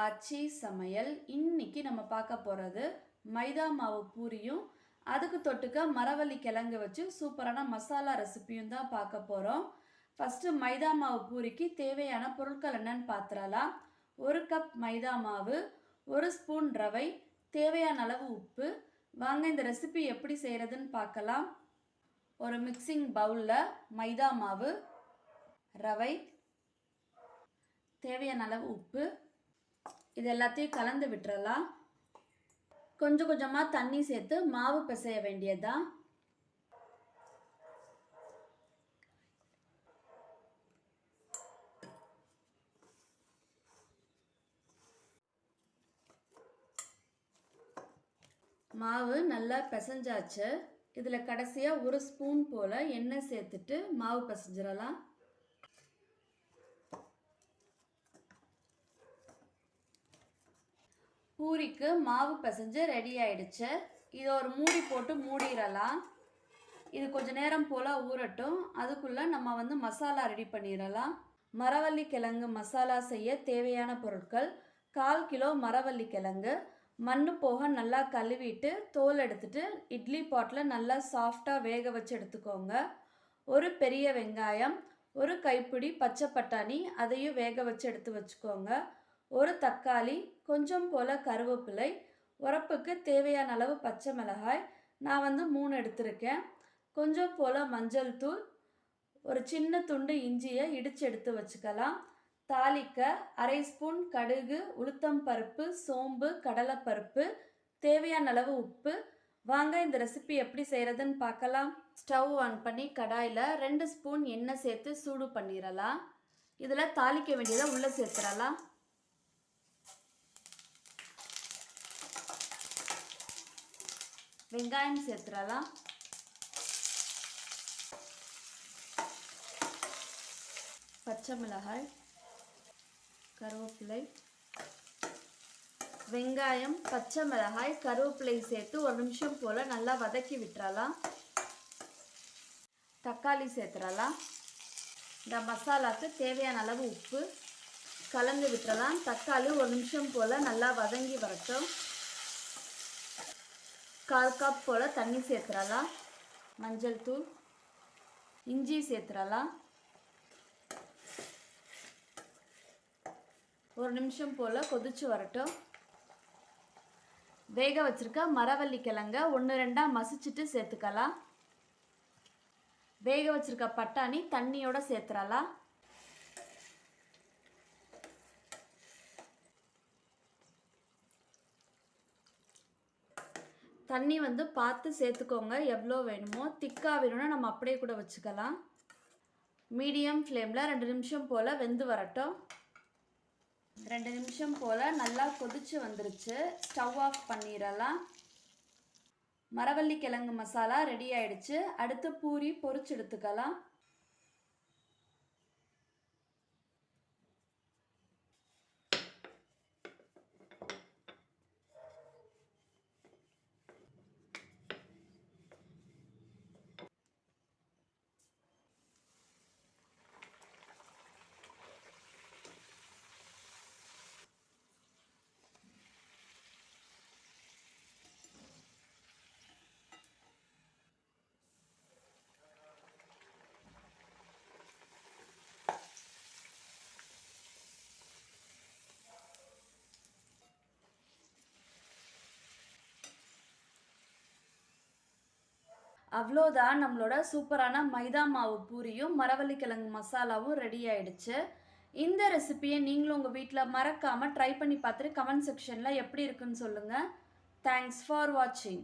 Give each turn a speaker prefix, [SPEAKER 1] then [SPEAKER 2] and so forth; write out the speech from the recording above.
[SPEAKER 1] ஆச்சி சமையல். இன்னைக்கு நம்ம பார்க்க போகிறது மைதா மாவு பூரியும் அதுக்கு தொட்டுக்க மரவள்ளி கிழங்கு வச்சு சூப்பரான மசாலா ரெசிபியும் தான் பார்க்க போகிறோம் ஃபஸ்ட்டு மைதா மாவு பூரிக்கு தேவையான பொருட்கள் என்னன்னு பார்த்துடலாம். ஒரு கப் மைதா மாவு ஒரு ஸ்பூன் ரவை தேவையான அளவு உப்பு. வாங்க இந்த ரெசிபி எப்படி செய்கிறதுன்னு பார்க்கலாம். ஒரு மிக்சிங் பவுலில் மைதா மாவு ரவை தேவையான அளவு உப்பு. இது எல்லாத்தையும் கலந்து விட்டுறலாம். கொஞ்சம் கொஞ்சமாக தண்ணி சேர்த்து மாவு பிசைய வேண்டியதுதான் மாவு நல்லா பிசைஞ்சாச்சு. இதில் கடைசியாக ஒரு ஸ்பூன் போல் எண்ணெய் சேர்த்துட்டு மாவு பிசைஞ்சிடலாம். பூரிக்கு மாவு பிசைஞ்சு ரெடி ஆயிடுச்சு. இதை ஒரு மூடி போட்டு மூடிடலாம். இது கொஞ்ச நேரம் போல் ஊறட்டும். அதுக்குள்ளே நம்ம வந்து மசாலா ரெடி பண்ணிடலாம். மரவள்ளி கிழங்கு மசாலா செய்ய தேவையான பொருட்கள். கால் கிலோ மரவள்ளி கிழங்கு. மண்ணு போக நல்லா கழுவிட்டு தோல் எடுத்துட்டு இட்லி பாட்டில் நல்லா சாஃப்டாக வேக வச்சு எடுத்துக்கோங்க. ஒரு பெரிய வெங்காயம் ஒரு கைப்பிடி பச்சை பட்டாணி அதையும் வேக வச்சு எடுத்து வச்சுக்கோங்க. ஒரு தக்காளி கொஞ்சம் போல் கருவேப்பிலை உரப்புக்கு தேவையான அளவு பச்சை மிளகாய் நான் வந்து மூணு எடுத்திருக்கேன். கொஞ்சம் போல் மஞ்சள் தூள் ஒரு சின்ன துண்டு இஞ்சியை இடித்து எடுத்து வச்சுக்கலாம். தாளிக்க அரை ஸ்பூன் கடுகு உளுத்தம் பருப்பு சோம்பு கடலைப்பருப்பு தேவையான அளவு உப்பு. வாங்க இந்த ரெசிபி எப்படி செய்கிறதுன்னு பார்க்கலாம். ஸ்டவ் ஆன் பண்ணி கடாயில் ரெண்டு ஸ்பூன் எண்ணெய் சேர்த்து சூடு பண்ணிடலாம் இதில் தாளிக்க வேண்டியதை உள்ளே சேர்த்துடலாம் வெங்காயம் சேர்த்துடலாம். பச்சை மிளகாய் கருவேப்பிலை. வெங்காயம் பச்சை மிளகாய் கருவேப்பிலை சேர்த்து ஒரு நிமிஷம் போல் நல்லா வதக்கி விட்டுறலாம். தக்காளி சேர்த்துடலாம். இந்த மசாலாவுக்கு தேவையான அளவு உப்பு. கலந்து விட்டுறலாம். தக்காளி ஒரு நிமிஷம் போல் நல்லா வதங்கி வரட்டும். கால் கப் போல் தண்ணி சேர்த்துடலாம் மஞ்சள் தூள். இஞ்சி சேர்த்துடலாம் ஒரு நிமிஷம் போல் கொதிச்சு வரட்டும். வேக வச்சுருக்க மரவள்ளி கிழங்க ஒன்று ரெண்டாக மசிச்சுட்டு சேர்த்துக்கலாம் வேக வச்சுருக்க பட்டாணி தண்ணியோட சேர்த்துறலாம் தண்ணி வந்து பார்த்து சேர்த்துக்கோங்க. எவ்வளோ வேணுமோ திக்காக வேணும்னா நம்ம அப்படியே கூட வச்சுக்கலாம். மீடியம் ஃப்ளேமில் ரெண்டு நிமிஷம் போல் வெந்து வரட்டும். ரெண்டு நிமிஷம் போல் நல்லா கொதிச்சு வந்துருச்சு. ஸ்டவ் ஆஃப் பண்ணிடலாம். மரவள்ளி கிழங்கு மசாலா ரெடி ஆயிடுச்சு. அடுத்து பூரி பொரிச்சு எடுத்துக்கலாம். அவ்வளோதான். நம்மளோட சூப்பரான மைதா மாவு பூரியும் மரவள்ளிக்கிழங்கு மசாலாவும் ரெடி ஆயிடுச்சு. இந்த ரெசிபியை நீங்களும் உங்கள் வீட்டில் மறக்காமல் ட்ரை பண்ணி பார்த்துட்டு கமெண்ட் செக்ஷனில் எப்படி இருக்குன்னு சொல்லுங்கள் தேங்க்ஸ் ஃபார் வாட்சிங்